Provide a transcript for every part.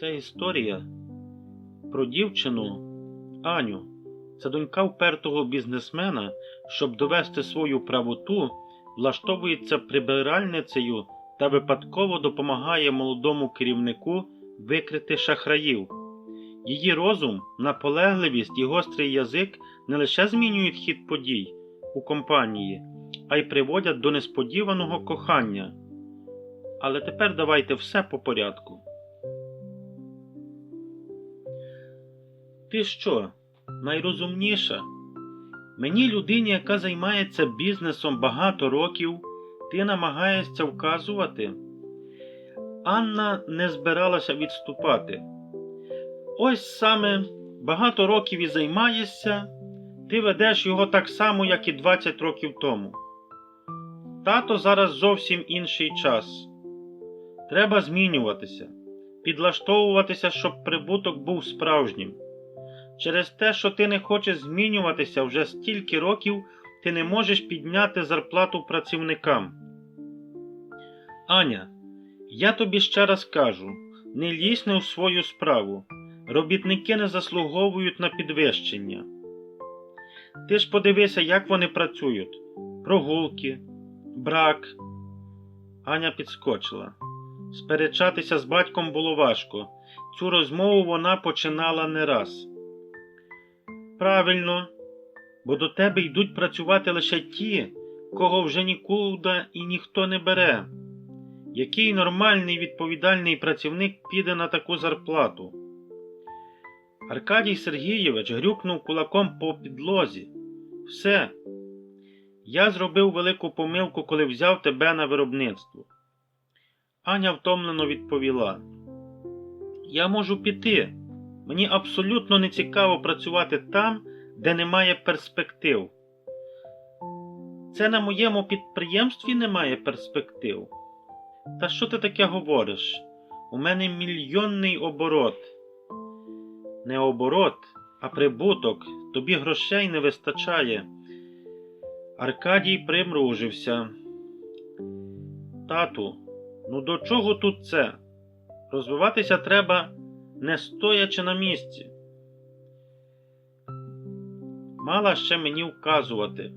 Ця історія про дівчину Аню. Це донька впертого бізнесмена, щоб довести свою правоту, влаштовується прибиральницею та випадково допомагає молодому керівнику викрити шахраїв. Її розум, наполегливість і гострий язик не лише змінюють хід подій у компанії, а й приводять до несподіваного кохання. Але тепер давайте все по порядку. Ти що, найрозумніша? Мені, людині, яка займається бізнесом багато років, ти намагаєшся вказувати? Анна не збиралася відступати. Ось саме багато років і займаєшся, ти ведеш його так само, як і 20 років тому. Тато зараз зовсім інший час. Треба змінюватися, підлаштовуватися, щоб прибуток був справжнім. Через те, що ти не хочеш змінюватися вже стільки років, ти не можеш підняти зарплату працівникам. Аня, я тобі ще раз кажу: не лізь не у свою справу. Робітники не заслуговують на підвищення. Ти ж подивися, як вони працюють. Прогулки, брак. Аня підскочила. Сперечатися з батьком було важко. Цю розмову вона починала не раз. Правильно, бо до тебе йдуть працювати лише ті, кого вже нікуди і ніхто не бере. Який нормальний відповідальний працівник піде на таку зарплату? Аркадій Сергійович грюкнув кулаком по підлозі. Все. Я зробив велику помилку, коли взяв тебе на виробництво. Аня втомлено відповіла: Я можу піти. Мені абсолютно не цікаво працювати там, де немає перспектив. Це на моєму підприємстві немає перспектив. Та що ти таке говориш? У мене мільйонний оборот. Не оборот, а прибуток. Тобі грошей не вистачає. Аркадій примружився. Тату, ну до чого тут це? Розвиватися треба не стоячи на місці. Мала ще мені вказувати.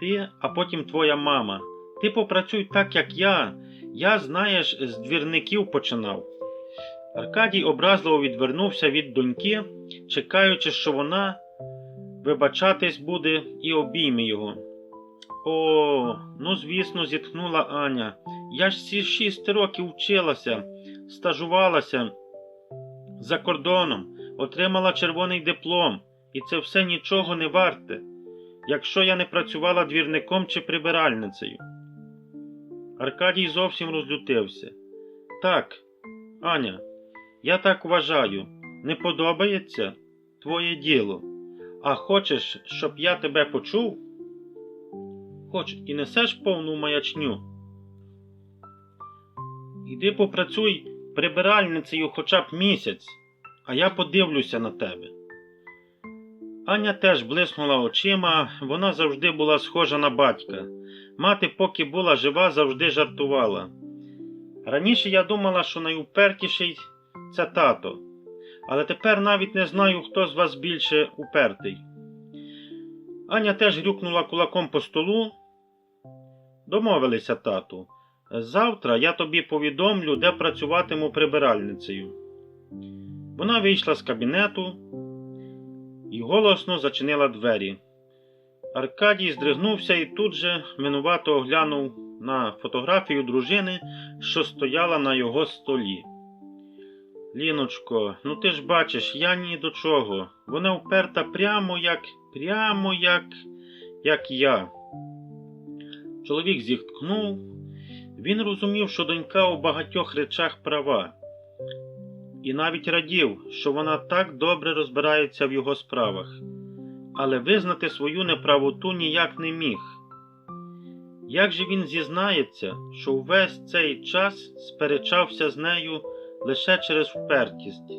Ти, а потім твоя мама. Ти попрацюй так, як я. Я, знаєш, з двірників починав. Аркадій образливо відвернувся від доньки, чекаючи, що вона вибачатись буде і обійме його. О, ну звісно, зітхнула Аня. Я ж всі шість років вчилася, стажувалася за кордоном, отримала червоний диплом, і це все нічого не варте, якщо я не працювала двірником чи прибиральницею. Аркадій зовсім розлютився. Так, Аня, я так вважаю, не подобається твоє діло. А хочеш, щоб я тебе почув? Хоч і несеш повну маячню. Іди попрацюй прибиральницею хоча б місяць, а я подивлюся на тебе. Аня теж блиснула очима, вона завжди була схожа на батька. Мати, поки була жива, завжди жартувала. Раніше я думала, що найупертіший це тато, але тепер навіть не знаю, хто з вас більше упертий. Аня теж грюкнула кулаком по столу. Домовилися, тату. Завтра я тобі повідомлю, де працюватиму прибиральницею. Вона вийшла з кабінету і голосно зачинила двері. Аркадій здригнувся і тут же винувато оглянув на фотографію дружини, що стояла на його столі. Ліночко, ну ти ж бачиш, я ні до чого. Вона вперта прямо як, прямо як, як я. Чоловік зітхнув. Він розумів, що донька у багатьох речах права, і навіть радів, що вона так добре розбирається в його справах, але визнати свою неправоту ніяк не міг. Як же він зізнається, що увесь цей час сперечався з нею лише через впертість?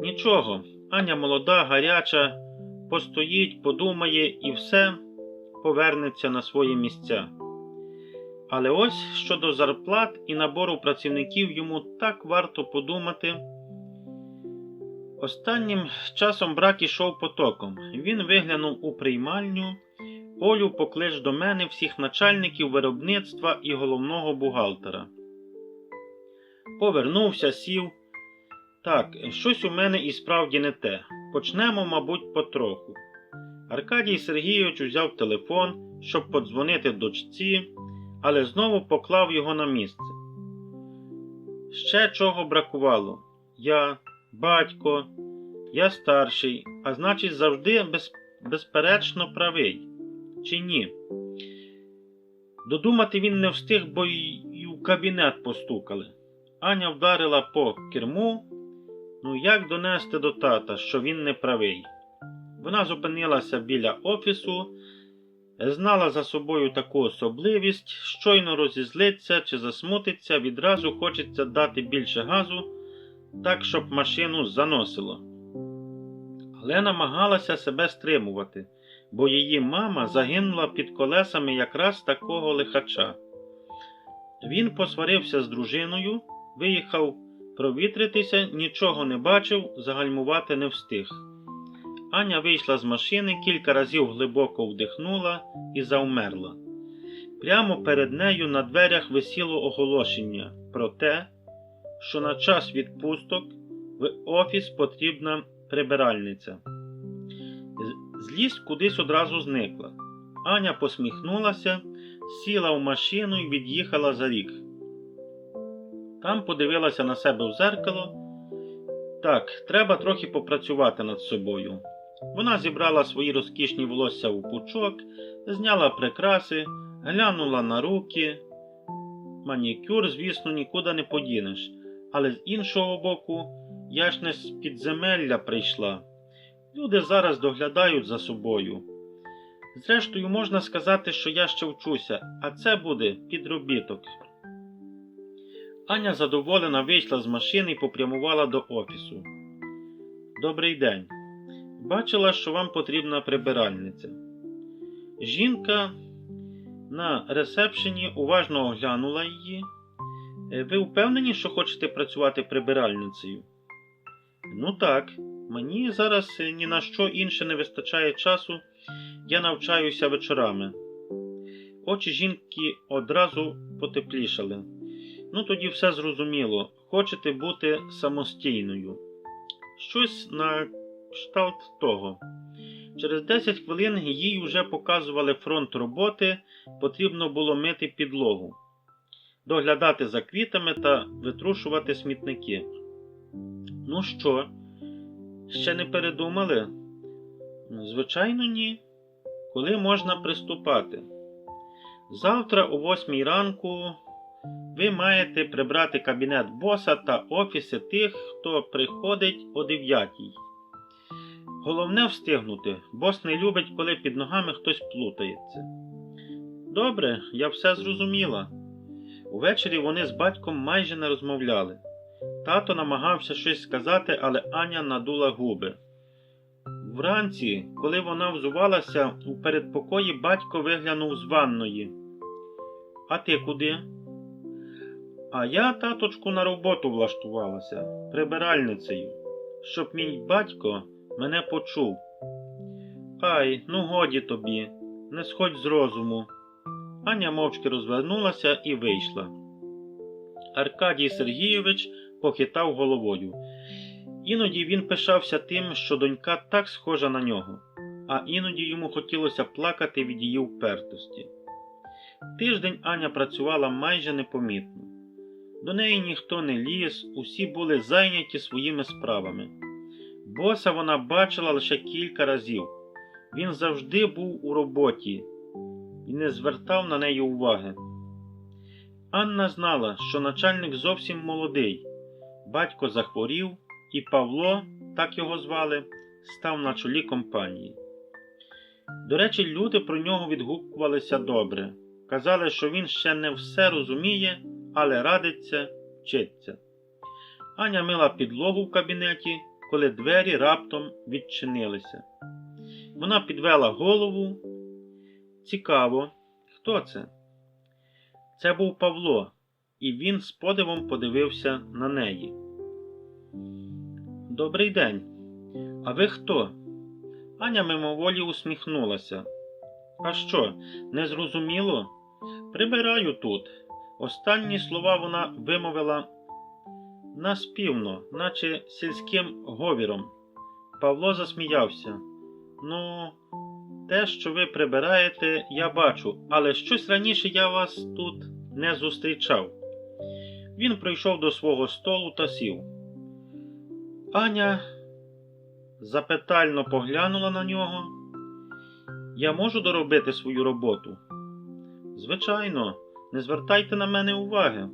Нічого, Аня молода, гаряча, постоїть, подумає і все повернеться на свої місця. Але ось щодо зарплат і набору працівників йому так варто подумати. Останнім часом брак ішов потоком. Він виглянув у приймальню. Олю поклич до мене всіх начальників виробництва і головного бухгалтера. Повернувся, сів. Так, щось у мене і справді не те. Почнемо, мабуть, потроху. Аркадій Сергійович узяв телефон, щоб подзвонити дочці, але знову поклав його на місце. Ще чого бракувало. Я, батько, я старший, а значить, завжди без, безперечно правий. Чи ні? Додумати він не встиг, бо й у кабінет постукали. Аня вдарила по керму. Ну як донести до тата, що він не правий? Вона зупинилася біля офісу, знала за собою таку особливість, щойно розізлиться чи засмутиться, відразу хочеться дати більше газу, так, щоб машину заносило. Але намагалася себе стримувати, бо її мама загинула під колесами якраз такого лихача. Він посварився з дружиною, виїхав провітритися, нічого не бачив, загальмувати не встиг. Аня вийшла з машини, кілька разів глибоко вдихнула і завмерла. Прямо перед нею на дверях висіло оголошення про те, що на час відпусток в офіс потрібна прибиральниця. Злість кудись одразу зникла. Аня посміхнулася, сіла в машину і від'їхала за рік. Там подивилася на себе в зеркало. Так, треба трохи попрацювати над собою. Вона зібрала свої розкішні волосся у пучок, зняла прикраси, глянула на руки. Манікюр, звісно, нікуди не подінеш, але з іншого боку, я ж не з підземелля прийшла. Люди зараз доглядають за собою. Зрештою, можна сказати, що я ще вчуся, а це буде підробіток. Аня задоволена вийшла з машини і попрямувала до офісу. Добрий день. Бачила, що вам потрібна прибиральниця. Жінка на ресепшені уважно оглянула її. «Е, Ви впевнені, що хочете працювати прибиральницею? Ну так, мені зараз е, ні на що інше не вистачає часу, я навчаюся вечорами. Очі жінки одразу потеплішали. Ну тоді все зрозуміло. Хочете бути самостійною. Щось на кшталт того. Через 10 хвилин їй вже показували фронт роботи, потрібно було мити підлогу, доглядати за квітами та витрушувати смітники. Ну що, ще не передумали? Звичайно, ні. Коли можна приступати? Завтра о 8 ранку ви маєте прибрати кабінет боса та офіси тих, хто приходить о 9. Головне встигнути, бос не любить, коли під ногами хтось плутається. Добре, я все зрозуміла. Увечері вони з батьком майже не розмовляли. Тато намагався щось сказати, але Аня надула губи. Вранці, коли вона взувалася, у передпокої батько виглянув з ванної. А ти куди? А я, таточку, на роботу влаштувалася прибиральницею, щоб мій батько мене почув. Ай, ну годі тобі, не сходь з розуму. Аня мовчки розвернулася і вийшла. Аркадій Сергійович похитав головою. Іноді він пишався тим, що донька так схожа на нього, а іноді йому хотілося плакати від її впертості. Тиждень Аня працювала майже непомітно. До неї ніхто не ліз, усі були зайняті своїми справами. Боса вона бачила лише кілька разів. Він завжди був у роботі і не звертав на неї уваги. Анна знала, що начальник зовсім молодий. Батько захворів, і Павло, так його звали, став на чолі компанії. До речі, люди про нього відгукувалися добре. Казали, що він ще не все розуміє, але радиться, вчиться. Аня мила підлогу в кабінеті, коли двері раптом відчинилися. Вона підвела голову. Цікаво, хто це? Це був Павло, і він з подивом подивився на неї. Добрий день. А ви хто? Аня мимоволі усміхнулася. А що, не зрозуміло? Прибираю тут. Останні слова вона вимовила наспівно, наче сільським говіром. Павло засміявся. Ну, те, що ви прибираєте, я бачу, але щось раніше я вас тут не зустрічав. Він прийшов до свого столу та сів. Аня запитально поглянула на нього. Я можу доробити свою роботу? Звичайно, не звертайте на мене уваги.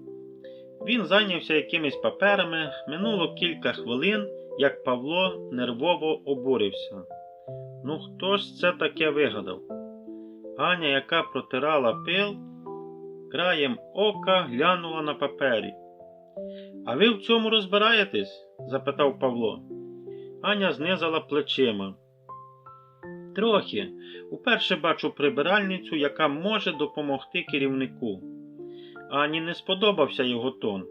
Він зайнявся якимись паперами, минуло кілька хвилин, як Павло нервово обурився. Ну, хто ж це таке вигадав? Аня, яка протирала пил, краєм ока глянула на папері. А ви в цьому розбираєтесь? запитав Павло. Аня знизала плечима. Трохи. Уперше бачу прибиральницю, яка може допомогти керівнику. Ані не сподобався його тон.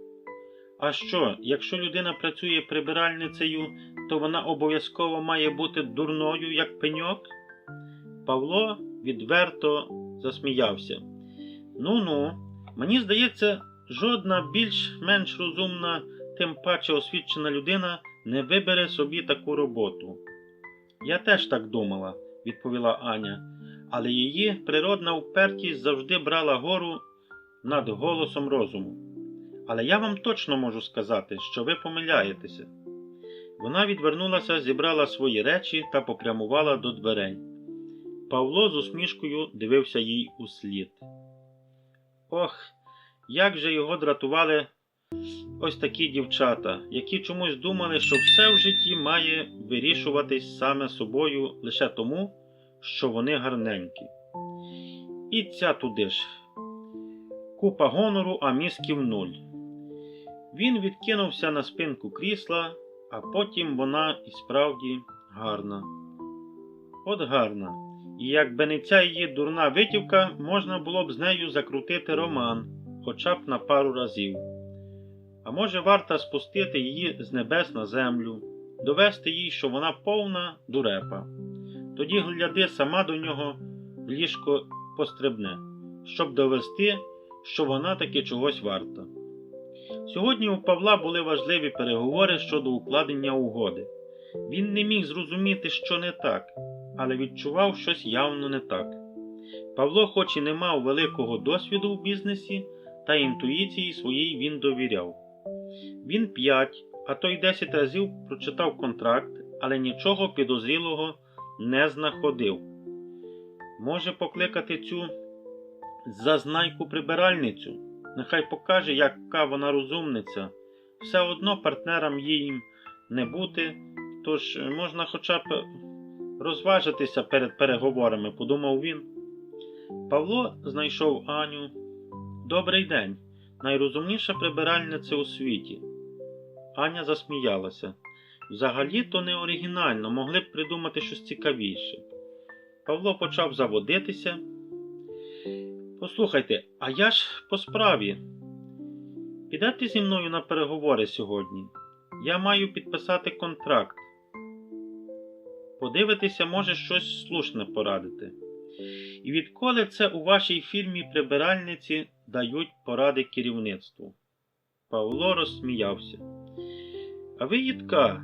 А що, якщо людина працює прибиральницею, то вона обов'язково має бути дурною, як пеньок? Павло відверто засміявся. Ну ну, мені здається, жодна більш-менш розумна, тим паче освічена людина не вибере собі таку роботу. Я теж так думала, відповіла Аня, але її природна упертість завжди брала гору над голосом розуму. Але я вам точно можу сказати, що ви помиляєтеся. Вона відвернулася, зібрала свої речі та попрямувала до дверей. Павло з усмішкою дивився їй у слід. Ох, як же його дратували ось такі дівчата, які чомусь думали, що все в житті має вирішуватись саме собою лише тому, що вони гарненькі. І ця туди ж. Купа гонору, а мізків нуль. Він відкинувся на спинку крісла, а потім вона і справді гарна. От гарна. І якби не ця її дурна витівка, можна було б з нею закрутити роман, хоча б на пару разів. А може, варто спустити її з небес на землю, довести їй, що вона повна дурепа. Тоді гляди сама до нього в ліжко пострибне, щоб довести, що вона таки чогось варта. Сьогодні у Павла були важливі переговори щодо укладення угоди. Він не міг зрозуміти, що не так, але відчував щось явно не так. Павло, хоч і не мав великого досвіду в бізнесі, та інтуїції своїй він довіряв. Він п'ять, а то й десять разів прочитав контракт, але нічого підозрілого не знаходив. Може покликати цю зазнайку прибиральницю? Нехай покаже, яка вона розумниця. Все одно партнерам їм не бути, тож можна хоча б розважитися перед переговорами, подумав він. Павло знайшов Аню. Добрий день, найрозумніша прибиральниця у світі. Аня засміялася. Взагалі то не оригінально, могли б придумати щось цікавіше. Павло почав заводитися. Послухайте, а я ж по справі. Підете зі мною на переговори сьогодні. Я маю підписати контракт. Подивитися, може щось слушне порадити. І відколи це у вашій фірмі прибиральниці дають поради керівництву? Павло розсміявся. А ви їдка?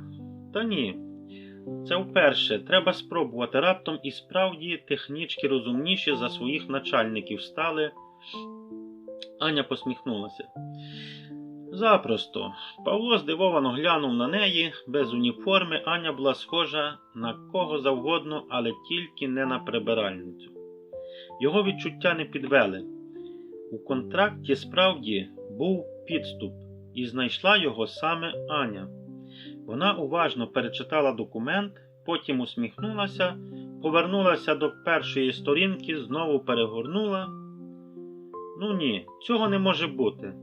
Та ні. Це вперше треба спробувати. Раптом і справді технічки розумніші за своїх начальників стали. Аня посміхнулася. Запросто. Павло здивовано глянув на неї. Без уніформи Аня була схожа на кого завгодно, але тільки не на прибиральницю. Його відчуття не підвели. У контракті справді був підступ, і знайшла його саме Аня. Вона уважно перечитала документ, потім усміхнулася, повернулася до першої сторінки, знову перегорнула. Ну ні, цього не може бути.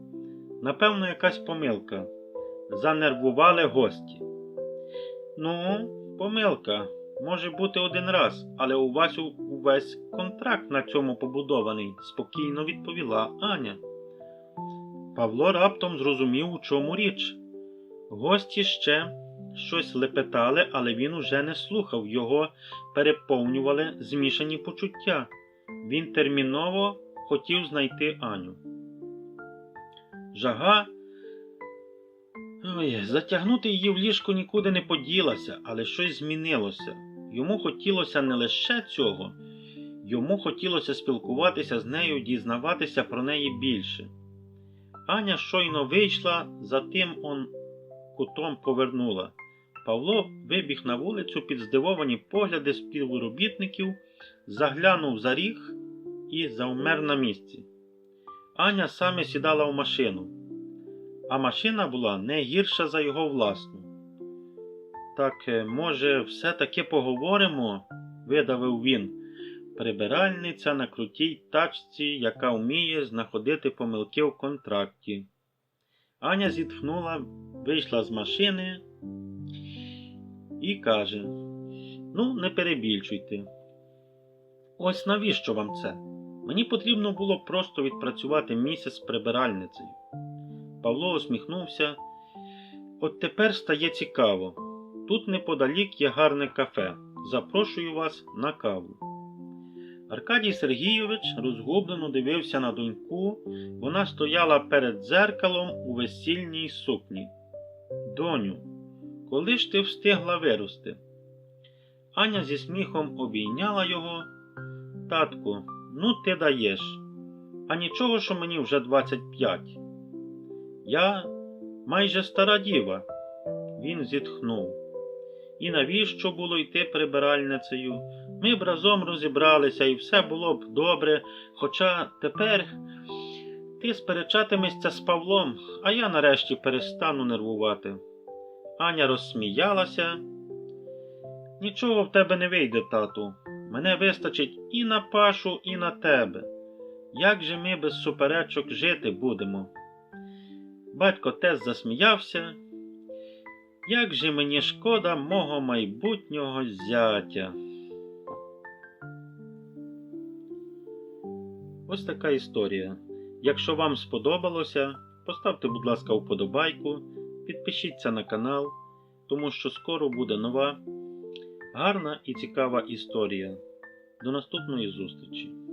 Напевно, якась помилка. Занервували гості. Ну, помилка. Може бути один раз, але у вас увесь контракт на цьому побудований, спокійно відповіла Аня. Павло раптом зрозумів, у чому річ. Гості ще щось лепетали, але він уже не слухав, його переповнювали змішані почуття. Він терміново хотів знайти Аню. Жага. Ой, затягнути її в ліжко нікуди не поділася, але щось змінилося. Йому хотілося не лише цього, йому хотілося спілкуватися з нею, дізнаватися про неї більше. Аня щойно вийшла, за тим он кутом повернула. Павло вибіг на вулицю під здивовані погляди співробітників, заглянув за ріг і завмер на місці. Аня саме сідала в машину, а машина була не гірша за його власну. Так, е, може, все-таки поговоримо? видавив він. Прибиральниця на крутій тачці, яка вміє знаходити помилки в контракті. Аня зітхнула, вийшла з машини і каже: Ну, не перебільшуйте. Ось навіщо вам це? Мені потрібно було просто відпрацювати місяць з прибиральницею. Павло усміхнувся. От тепер стає цікаво. Тут неподалік є гарне кафе. Запрошую вас на каву. Аркадій Сергійович розгублено дивився на доньку. Вона стояла перед дзеркалом у весільній сукні. Доню, коли ж ти встигла вирости? Аня зі сміхом обійняла його. Татку, ну ти даєш. А нічого, що мені вже 25. Я майже стара діва. Він зітхнув. І навіщо було йти прибиральницею? Ми б разом розібралися і все було б добре, хоча тепер ти сперечатимешся з Павлом, а я нарешті перестану нервувати. Аня розсміялася. Нічого в тебе не вийде, тату. Мене вистачить і на пашу, і на тебе. Як же ми без суперечок жити будемо? Батько теж засміявся. Як же мені шкода мого майбутнього зятя. Ось така історія. Якщо вам сподобалося, поставте, будь ласка, вподобайку, підпишіться на канал, тому що скоро буде нова, гарна і цікава історія. До наступної зустрічі!